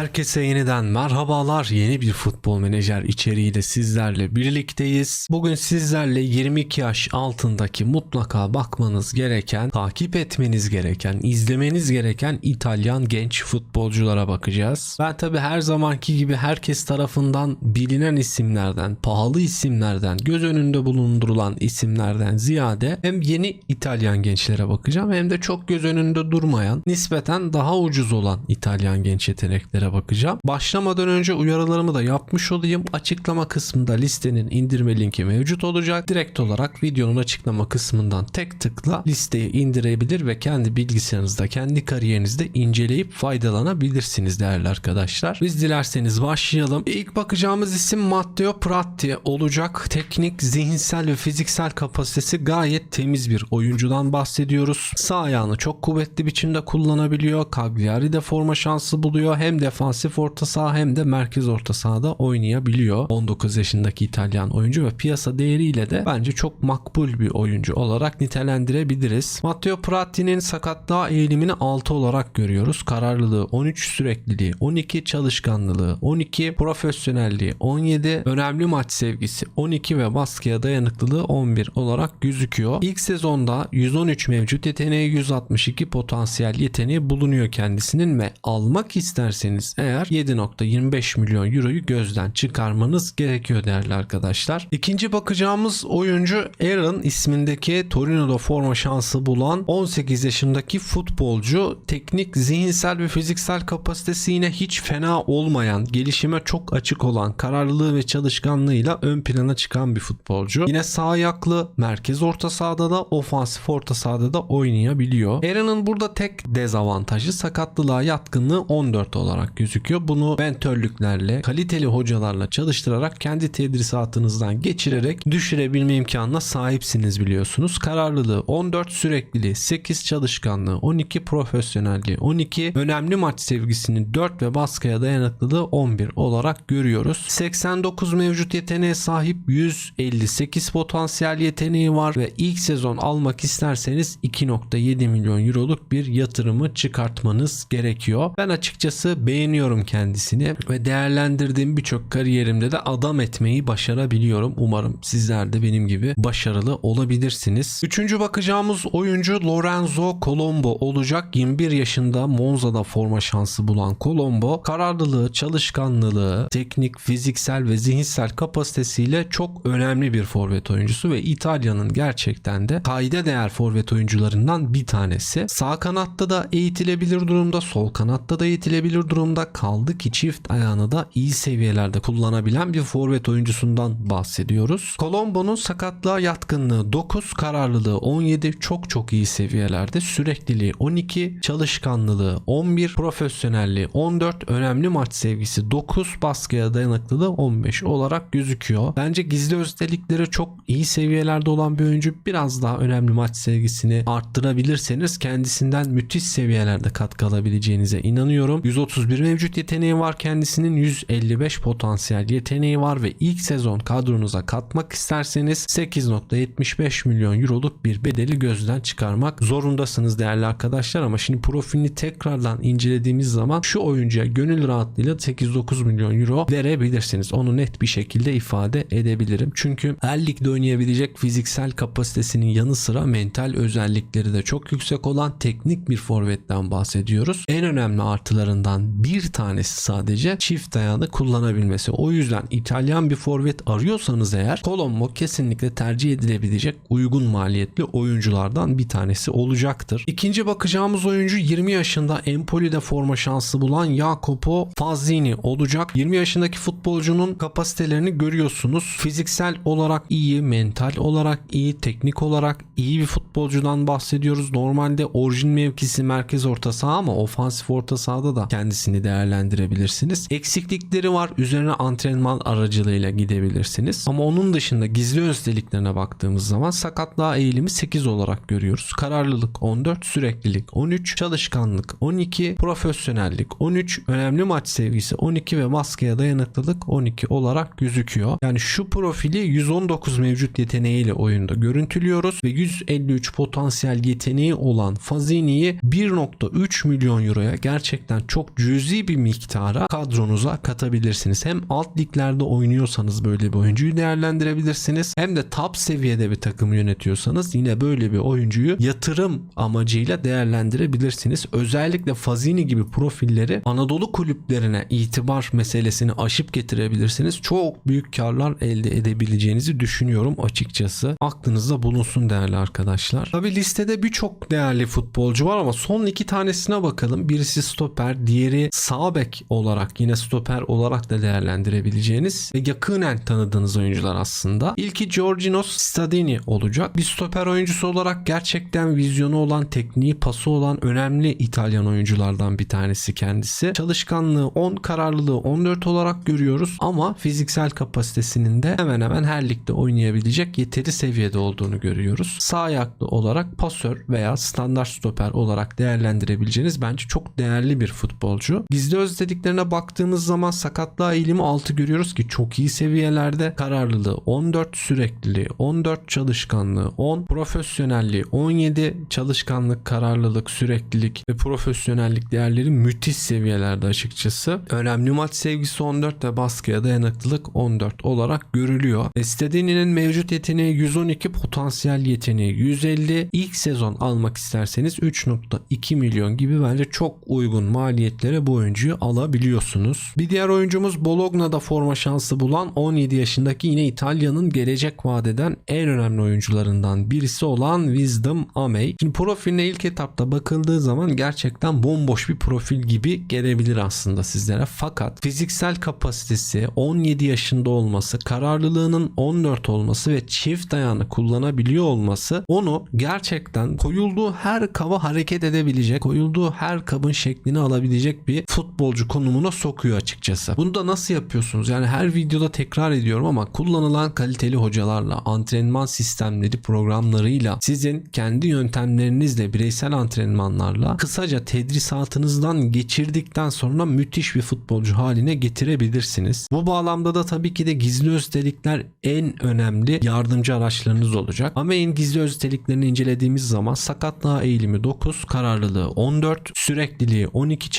Herkese yeniden merhabalar. Yeni bir futbol menajer içeriğiyle sizlerle birlikteyiz. Bugün sizlerle 22 yaş altındaki mutlaka bakmanız gereken, takip etmeniz gereken, izlemeniz gereken İtalyan genç futbolculara bakacağız. Ben tabi her zamanki gibi herkes tarafından bilinen isimlerden, pahalı isimlerden, göz önünde bulundurulan isimlerden ziyade hem yeni İtalyan gençlere bakacağım hem de çok göz önünde durmayan, nispeten daha ucuz olan İtalyan genç yeteneklere bakacağım. Başlamadan önce uyarılarımı da yapmış olayım. Açıklama kısmında listenin indirme linki mevcut olacak. Direkt olarak videonun açıklama kısmından tek tıkla listeyi indirebilir ve kendi bilgisayarınızda, kendi kariyerinizde inceleyip faydalanabilirsiniz değerli arkadaşlar. Biz dilerseniz başlayalım. İlk bakacağımız isim Matteo Pratti olacak. Teknik, zihinsel ve fiziksel kapasitesi gayet temiz bir oyuncudan bahsediyoruz. Sağ ayağını çok kuvvetli biçimde kullanabiliyor. Cagliari de forma şansı buluyor. Hem defansif orta saha hem de merkez orta sahada oynayabiliyor. 19 yaşındaki İtalyan oyuncu ve piyasa değeriyle de bence çok makbul bir oyuncu olarak nitelendirebiliriz. Matteo Pratti'nin sakatlığa eğilimini 6 olarak görüyoruz. Kararlılığı 13, sürekliliği 12, çalışkanlığı 12, profesyonelliği 17, önemli maç sevgisi 12 ve baskıya dayanıklılığı 11 olarak gözüküyor. İlk sezonda 113 mevcut yeteneği 162 potansiyel yeteneği bulunuyor kendisinin ve almak isterseniz eğer 7.25 milyon euroyu gözden çıkarmanız gerekiyor değerli arkadaşlar. İkinci bakacağımız oyuncu Aaron ismindeki Torino'da forma şansı bulan 18 yaşındaki futbolcu. Teknik, zihinsel ve fiziksel kapasitesi yine hiç fena olmayan, gelişime çok açık olan, kararlılığı ve çalışkanlığıyla ön plana çıkan bir futbolcu. Yine sağ ayaklı, merkez orta sahada da ofansif orta sahada da oynayabiliyor. Aaron'ın burada tek dezavantajı sakatlılığa yatkınlığı 14 olarak gözüküyor. Bunu mentörlüklerle, kaliteli hocalarla çalıştırarak kendi tedrisatınızdan geçirerek düşürebilme imkanına sahipsiniz biliyorsunuz. Kararlılığı 14, sürekliliği 8, çalışkanlığı 12, profesyonelliği 12, önemli maç sevgisini 4 ve baskıya dayanıklılığı 11 olarak görüyoruz. 89 mevcut yeteneğe sahip 158 potansiyel yeteneği var ve ilk sezon almak isterseniz 2.7 milyon euroluk bir yatırımı çıkartmanız gerekiyor. Ben açıkçası beğeniyorum kendisini ve değerlendirdiğim birçok kariyerimde de adam etmeyi başarabiliyorum. Umarım sizler de benim gibi başarılı olabilirsiniz. Üçüncü bakacağımız oyuncu Lorenzo Colombo olacak. 21 yaşında Monza'da forma şansı bulan Colombo kararlılığı, çalışkanlığı, teknik, fiziksel ve zihinsel kapasitesiyle çok önemli bir forvet oyuncusu ve İtalya'nın gerçekten de kayda değer forvet oyuncularından bir tanesi. Sağ kanatta da eğitilebilir durumda, sol kanatta da eğitilebilir durumda kaldı ki çift ayağını da iyi seviyelerde kullanabilen bir forvet oyuncusundan bahsediyoruz. Colombo'nun sakatlığa yatkınlığı 9, kararlılığı 17 çok çok iyi seviyelerde, sürekliliği 12, çalışkanlılığı 11, profesyonelliği 14, önemli maç sevgisi 9, baskıya dayanıklılığı 15 olarak gözüküyor. Bence gizli özellikleri çok iyi seviyelerde olan bir oyuncu biraz daha önemli maç sevgisini arttırabilirseniz kendisinden müthiş seviyelerde katkı alabileceğinize inanıyorum. 131 mevcut yeteneği var kendisinin 155 potansiyel yeteneği var ve ilk sezon kadronuza katmak isterseniz 8.75 milyon euroluk bir bedeli gözden çıkarmak zorundasınız değerli arkadaşlar ama şimdi profilini tekrardan incelediğimiz zaman şu oyuncuya gönül rahatlığıyla 8-9 milyon euro verebilirsiniz. Onu net bir şekilde ifade edebilirim. Çünkü her ligde oynayabilecek fiziksel kapasitesinin yanı sıra mental özellikleri de çok yüksek olan teknik bir forvetten bahsediyoruz. En önemli artılarından bir tanesi sadece çift ayağını kullanabilmesi. O yüzden İtalyan bir forvet arıyorsanız eğer Colombo kesinlikle tercih edilebilecek uygun maliyetli oyunculardan bir tanesi olacaktır. İkinci bakacağımız oyuncu 20 yaşında Empoli'de forma şansı bulan Jacopo Fazzini olacak. 20 yaşındaki futbolcunun kapasitelerini görüyorsunuz. Fiziksel olarak iyi, mental olarak iyi, teknik olarak iyi bir futbolcudan bahsediyoruz. Normalde orijin mevkisi merkez orta saha ama ofansif orta sahada da kendisini değerlendirebilirsiniz. Eksiklikleri var. Üzerine antrenman aracılığıyla gidebilirsiniz. Ama onun dışında gizli özelliklerine baktığımız zaman sakatlığa eğilimi 8 olarak görüyoruz. Kararlılık 14, süreklilik 13, çalışkanlık 12, profesyonellik 13, önemli maç sevgisi 12 ve baskıya dayanıklılık 12 olarak gözüküyor. Yani şu profili 119 mevcut yeteneğiyle oyunda görüntülüyoruz ve 153 potansiyel yeteneği olan Fazini'yi 1.3 milyon euroya gerçekten çok cüzi cüzi bir miktara kadronuza katabilirsiniz. Hem alt liglerde oynuyorsanız böyle bir oyuncuyu değerlendirebilirsiniz. Hem de top seviyede bir takım yönetiyorsanız yine böyle bir oyuncuyu yatırım amacıyla değerlendirebilirsiniz. Özellikle Fazini gibi profilleri Anadolu kulüplerine itibar meselesini aşıp getirebilirsiniz. Çok büyük karlar elde edebileceğinizi düşünüyorum açıkçası. Aklınızda bulunsun değerli arkadaşlar. Tabi listede birçok değerli futbolcu var ama son iki tanesine bakalım. Birisi stoper, diğeri sağ bek olarak yine stoper olarak da değerlendirebileceğiniz ve yakinen tanıdığınız oyuncular aslında. İlki Georginos Stadini olacak. Bir stoper oyuncusu olarak gerçekten vizyonu olan, tekniği, pası olan önemli İtalyan oyunculardan bir tanesi kendisi. Çalışkanlığı 10, kararlılığı 14 olarak görüyoruz ama fiziksel kapasitesinin de hemen hemen her ligde oynayabilecek yeteri seviyede olduğunu görüyoruz. Sağ ayaklı olarak pasör veya standart stoper olarak değerlendirebileceğiniz bence çok değerli bir futbolcu. Gizli özelliklerine baktığımız zaman sakatlığa eğilimi 6 görüyoruz ki çok iyi seviyelerde. Kararlılığı 14, sürekliliği 14, çalışkanlığı 10, profesyonelliği 17, çalışkanlık, kararlılık, süreklilik ve profesyonellik değerleri müthiş seviyelerde açıkçası. Önemli maç sevgisi 14 ve baskıya dayanıklılık 14 olarak görülüyor. Estedini'nin mevcut yeteneği 112, potansiyel yeteneği 150. İlk sezon almak isterseniz 3.2 milyon gibi bence çok uygun maliyetlere bu oyuncuyu alabiliyorsunuz. Bir diğer oyuncumuz Bologna'da forma şansı bulan 17 yaşındaki yine İtalya'nın gelecek vadeden en önemli oyuncularından birisi olan Wisdom Amey. Şimdi profiline ilk etapta bakıldığı zaman gerçekten bomboş bir profil gibi gelebilir aslında sizlere. Fakat fiziksel kapasitesi 17 yaşında olması, kararlılığının 14 olması ve çift ayağını kullanabiliyor olması onu gerçekten koyulduğu her kaba hareket edebilecek, koyulduğu her kabın şeklini alabilecek bir futbolcu konumuna sokuyor açıkçası. Bunu da nasıl yapıyorsunuz? Yani her videoda tekrar ediyorum ama kullanılan kaliteli hocalarla, antrenman sistemleri, programlarıyla, sizin kendi yöntemlerinizle, bireysel antrenmanlarla kısaca tedrisatınızdan geçirdikten sonra müthiş bir futbolcu haline getirebilirsiniz. Bu bağlamda da tabii ki de gizli özellikler en önemli yardımcı araçlarınız olacak. Ameyin gizli özelliklerini incelediğimiz zaman sakatlığa eğilimi 9, kararlılığı 14, sürekliliği 12,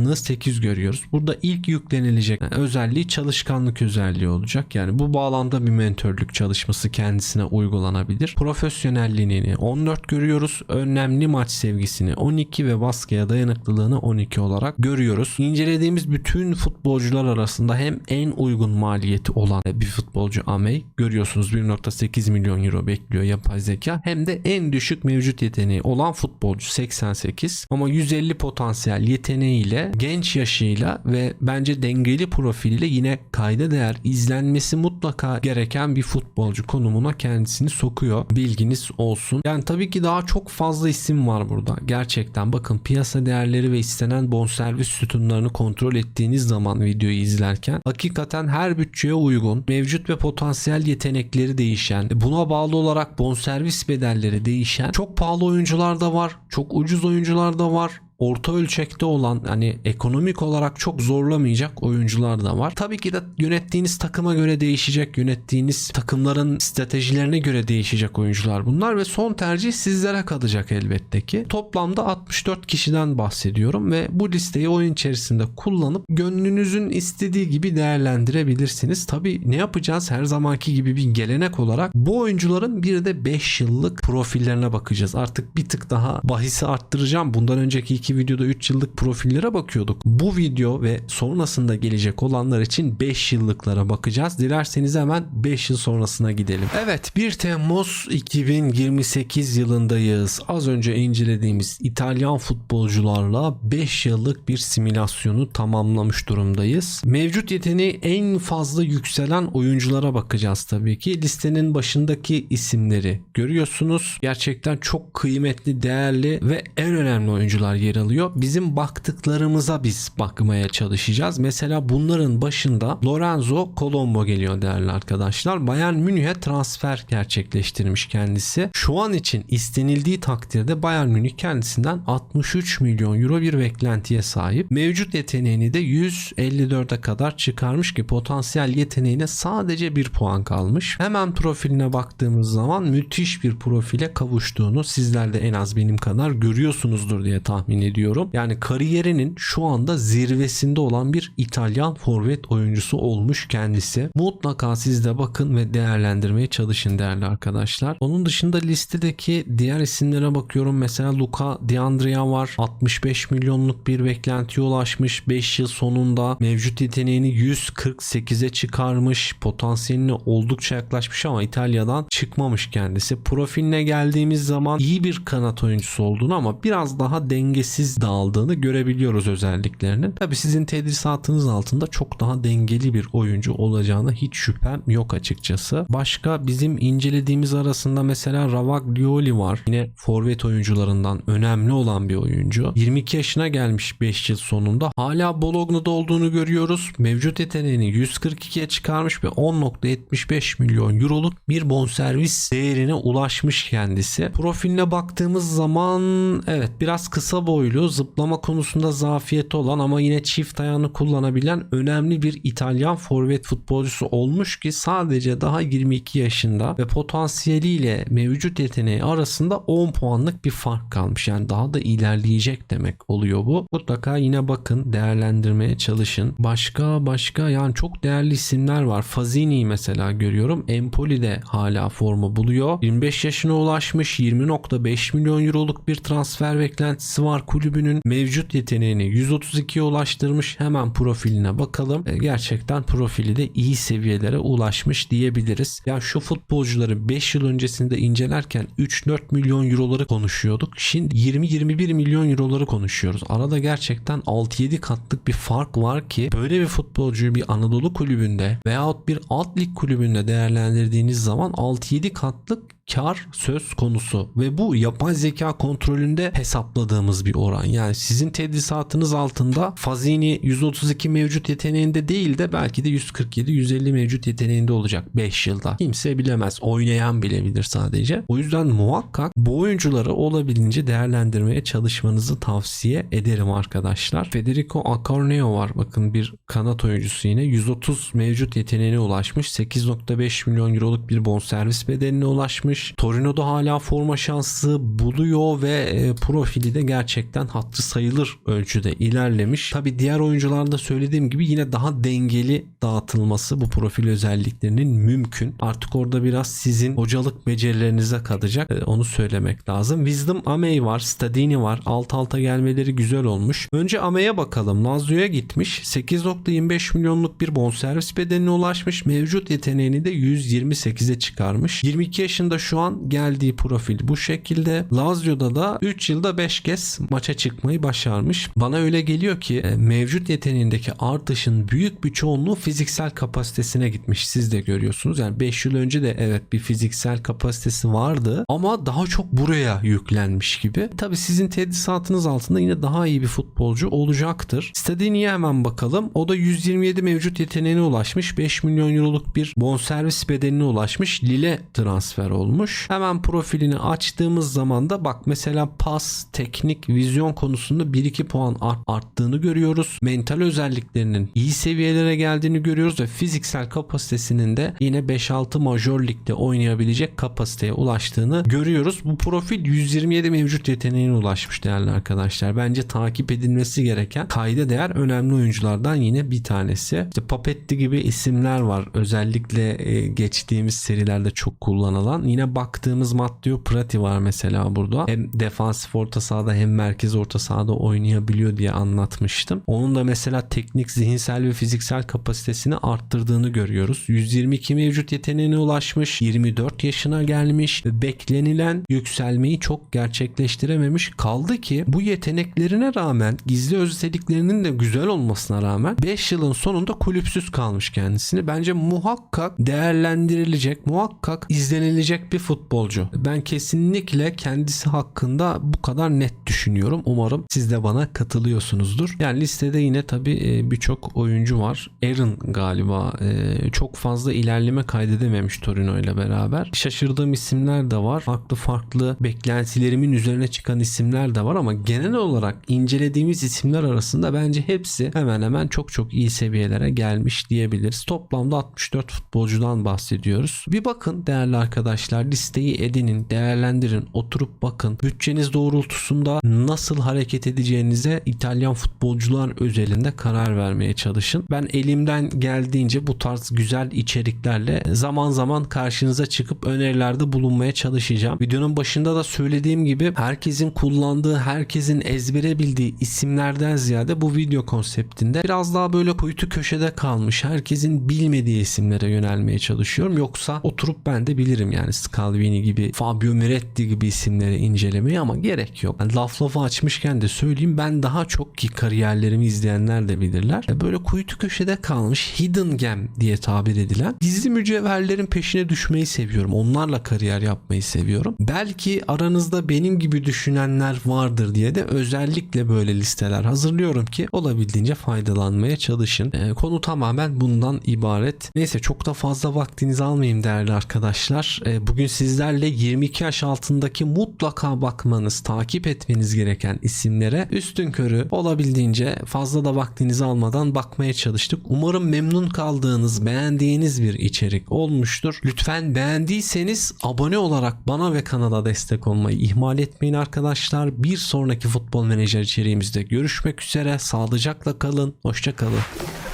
çalışkanlığı 8 görüyoruz. Burada ilk yüklenilecek özelliği çalışkanlık özelliği olacak. Yani bu bağlamda bir mentörlük çalışması kendisine uygulanabilir. Profesyonelliğini 14 görüyoruz. Önemli maç sevgisini 12 ve baskıya dayanıklılığını 12 olarak görüyoruz. İncelediğimiz bütün futbolcular arasında hem en uygun maliyeti olan bir futbolcu Amey görüyorsunuz 1.8 milyon euro bekliyor yapay zeka hem de en düşük mevcut yeteneği olan futbolcu 88 ama 150 potansiyel yeteneğiyle genç yaşıyla ve bence dengeli profiliyle yine kayda değer izlenmesi mutlaka gereken bir futbolcu konumuna kendisini sokuyor. Bilginiz olsun. Yani tabii ki daha çok fazla isim var burada. Gerçekten bakın piyasa değerleri ve istenen bonservis sütunlarını kontrol ettiğiniz zaman videoyu izlerken hakikaten her bütçeye uygun, mevcut ve potansiyel yetenekleri değişen, buna bağlı olarak bonservis bedelleri değişen çok pahalı oyuncular da var, çok ucuz oyuncular da var orta ölçekte olan hani ekonomik olarak çok zorlamayacak oyuncular da var. Tabii ki de yönettiğiniz takıma göre değişecek, yönettiğiniz takımların stratejilerine göre değişecek oyuncular bunlar ve son tercih sizlere kalacak elbette ki. Toplamda 64 kişiden bahsediyorum ve bu listeyi oyun içerisinde kullanıp gönlünüzün istediği gibi değerlendirebilirsiniz. Tabii ne yapacağız? Her zamanki gibi bir gelenek olarak bu oyuncuların bir de 5 yıllık profillerine bakacağız. Artık bir tık daha bahisi arttıracağım. Bundan önceki iki videoda 3 yıllık profillere bakıyorduk. Bu video ve sonrasında gelecek olanlar için 5 yıllıklara bakacağız. Dilerseniz hemen 5 yıl sonrasına gidelim. Evet 1 Temmuz 2028 yılındayız. Az önce incelediğimiz İtalyan futbolcularla 5 yıllık bir simülasyonu tamamlamış durumdayız. Mevcut yeteneği en fazla yükselen oyunculara bakacağız tabii ki. Listenin başındaki isimleri görüyorsunuz. Gerçekten çok kıymetli, değerli ve en önemli oyuncular yer alıyor. Bizim baktıklarımıza biz bakmaya çalışacağız. Mesela bunların başında Lorenzo Colombo geliyor değerli arkadaşlar. Bayern Münih'e transfer gerçekleştirmiş kendisi. Şu an için istenildiği takdirde Bayern Münih kendisinden 63 milyon euro bir beklentiye sahip. Mevcut yeteneğini de 154'e kadar çıkarmış ki potansiyel yeteneğine sadece bir puan kalmış. Hemen profiline baktığımız zaman müthiş bir profile kavuştuğunu sizler de en az benim kadar görüyorsunuzdur diye tahmin ediyorum ediyorum. Yani kariyerinin şu anda zirvesinde olan bir İtalyan forvet oyuncusu olmuş kendisi. Mutlaka siz de bakın ve değerlendirmeye çalışın değerli arkadaşlar. Onun dışında listedeki diğer isimlere bakıyorum. Mesela Luca Diandria var. 65 milyonluk bir beklentiye ulaşmış. 5 yıl sonunda mevcut yeteneğini 148'e çıkarmış. Potansiyeline oldukça yaklaşmış ama İtalya'dan çıkmamış kendisi. Profiline geldiğimiz zaman iyi bir kanat oyuncusu olduğunu ama biraz daha dengesiz dağıldığını görebiliyoruz özelliklerinin. Tabi sizin tedrisatınız altında çok daha dengeli bir oyuncu olacağına hiç şüphem yok açıkçası. Başka bizim incelediğimiz arasında mesela Ravaglioli var. Yine forvet oyuncularından önemli olan bir oyuncu. 22 yaşına gelmiş 5 yıl sonunda. Hala Bologna'da olduğunu görüyoruz. Mevcut yeteneğini 142'ye çıkarmış ve 10.75 milyon euroluk bir bonservis değerine ulaşmış kendisi. Profiline baktığımız zaman evet biraz kısa boylu, zıplama konusunda zafiyeti olan ama yine çift ayağını kullanabilen önemli bir İtalyan forvet futbolcusu olmuş ki sadece daha 22 yaşında ve potansiyeliyle mevcut yeteneği arasında 10 puanlık bir fark kalmış. Yani daha da ilerleyecek demek oluyor bu. Mutlaka yine bakın değerlendirmeye çalışın. Başka başka yani çok değerli isimler var. Fazini'yi mesela görüyorum. Empoli de hala formu buluyor. 25 yaşına ulaşmış 20.5 milyon euroluk bir transfer beklentisi var kulübünün. Mevcut yeteneğini 132'ye ulaştırmış. Hemen profiline bakalım. E, gerçekten profili de iyi seviyelere ulaşmış diyebiliriz. Ya şu futbolcuları 5 yıl öncesinde incelerken 3-4 milyon euroları konuşuyorduk. Şimdi 20-21 milyon euroları konuşuyoruz. Arada gerçekten 6-7 katlık bir fark var ki böyle bir futbolcuyu bir Anadolu kulübünde veyahut bir alt lig kulübünde değerlendirdiğiniz zaman 6-7 katlık kar söz konusu ve bu yapay zeka kontrolünde hesapladığımız bir oran. Yani sizin tedrisatınız altında Fazini 132 mevcut yeteneğinde değil de belki de 147-150 mevcut yeteneğinde olacak 5 yılda. Kimse bilemez. Oynayan bilebilir sadece. O yüzden muhakkak bu oyuncuları olabildiğince değerlendirmeye çalışmanızı tavsiye ederim arkadaşlar. Federico Acorneo var. Bakın bir kanat oyuncusu yine 130 mevcut yeteneğine ulaşmış. 8.5 milyon euroluk bir bonservis bedeline ulaşmış. Torino'da hala forma şansı buluyor ve e, profili de gerçekten hatırı sayılır ölçüde ilerlemiş. Tabi diğer oyuncularda söylediğim gibi yine daha dengeli dağıtılması bu profil özelliklerinin mümkün. Artık orada biraz sizin hocalık becerilerinize kalacak. E, onu söylemek lazım. Wisdom Amey var. Stadini var. Alt alta gelmeleri güzel olmuş. Önce Amey'e bakalım. Lazio'ya gitmiş. 8.25 milyonluk bir bonservis bedeline ulaşmış. Mevcut yeteneğini de 128'e çıkarmış. 22 yaşında şu an geldiği profil bu şekilde. Lazio'da da 3 yılda 5 kez maça çıkmayı başarmış. Bana öyle geliyor ki e, mevcut yeteneğindeki artışın büyük bir çoğunluğu fiziksel kapasitesine gitmiş. Siz de görüyorsunuz. Yani 5 yıl önce de evet bir fiziksel kapasitesi vardı ama daha çok buraya yüklenmiş gibi. Tabi sizin tedrisatınız altında yine daha iyi bir futbolcu olacaktır. Stadini'ye hemen bakalım. O da 127 mevcut yeteneğine ulaşmış. 5 milyon euroluk bir bonservis bedeline ulaşmış. Lille transfer olmuş. Hemen profilini açtığımız zaman da bak mesela pas, teknik, vizyon konusunda 1-2 puan art- arttığını görüyoruz. Mental özelliklerinin iyi seviyelere geldiğini görüyoruz ve fiziksel kapasitesinin de yine 5-6 majör ligde oynayabilecek kapasiteye ulaştığını görüyoruz. Bu profil 127 mevcut yeteneğine ulaşmış değerli arkadaşlar. Bence takip edilmesi gereken kayda değer önemli oyunculardan yine bir tanesi. İşte Papetti gibi isimler var. Özellikle e, geçtiğimiz serilerde çok kullanılan. Yine baktığımız Matteo Prati var mesela burada. Hem defansif orta sahada hem merkez orta sahada oynayabiliyor diye anlatmıştım. Onun da mesela teknik, zihinsel ve fiziksel kapasitesini arttırdığını görüyoruz. 122 mevcut yeteneğine ulaşmış. 24 yaşına gelmiş ve beklenilen yükselmeyi çok gerçekleştirememiş. Kaldı ki bu yeteneklerine rağmen gizli özelliklerinin de güzel olmasına rağmen 5 yılın sonunda kulüpsüz kalmış kendisini. Bence muhakkak değerlendirilecek, muhakkak izlenilecek bir futbolcu. Ben kesinlikle kendisi hakkında bu kadar net düşünüyorum. Umarım siz de bana katılıyorsunuzdur. Yani listede yine tabii birçok oyuncu var. Aaron galiba e, çok fazla ilerleme kaydedememiş Torino ile beraber. Şaşırdığım isimler de var. Farklı farklı beklentilerimin üzerine çıkan isimler de var ama genel olarak incelediğimiz isimler arasında bence hepsi hemen hemen çok çok iyi seviyelere gelmiş diyebiliriz. Toplamda 64 futbolcudan bahsediyoruz. Bir bakın değerli arkadaşlar arkadaşlar listeyi edinin, değerlendirin, oturup bakın. Bütçeniz doğrultusunda nasıl hareket edeceğinize İtalyan futbolcular özelinde karar vermeye çalışın. Ben elimden geldiğince bu tarz güzel içeriklerle zaman zaman karşınıza çıkıp önerilerde bulunmaya çalışacağım. Videonun başında da söylediğim gibi herkesin kullandığı, herkesin ezbere bildiği isimlerden ziyade bu video konseptinde biraz daha böyle kuytu köşede kalmış, herkesin bilmediği isimlere yönelmeye çalışıyorum. Yoksa oturup ben de bilirim yani Scalvini gibi, Fabio Miretti gibi isimleri incelemeyi ama gerek yok. Yani laf lafı açmışken de söyleyeyim ben daha çok ki kariyerlerimi izleyenler de bilirler. Böyle kuytu köşede kalmış hidden gem diye tabir edilen gizli mücevherlerin peşine düşmeyi seviyorum. Onlarla kariyer yapmayı seviyorum. Belki aranızda benim gibi düşünenler vardır diye de özellikle böyle listeler hazırlıyorum ki olabildiğince faydalanmaya çalışın. Ee, konu tamamen bundan ibaret. Neyse çok da fazla vaktinizi almayayım değerli arkadaşlar. Ee, bugün sizlerle 22 yaş altındaki mutlaka bakmanız, takip etmeniz gereken isimlere üstün körü olabildiğince fazla da vaktinizi almadan bakmaya çalıştık. Umarım memnun kaldığınız, beğendiğiniz bir içerik olmuştur. Lütfen beğendiyseniz abone olarak bana ve kanala destek olmayı ihmal etmeyin arkadaşlar. Bir sonraki futbol menajer içeriğimizde görüşmek üzere. Sağlıcakla kalın. Hoşça kalın.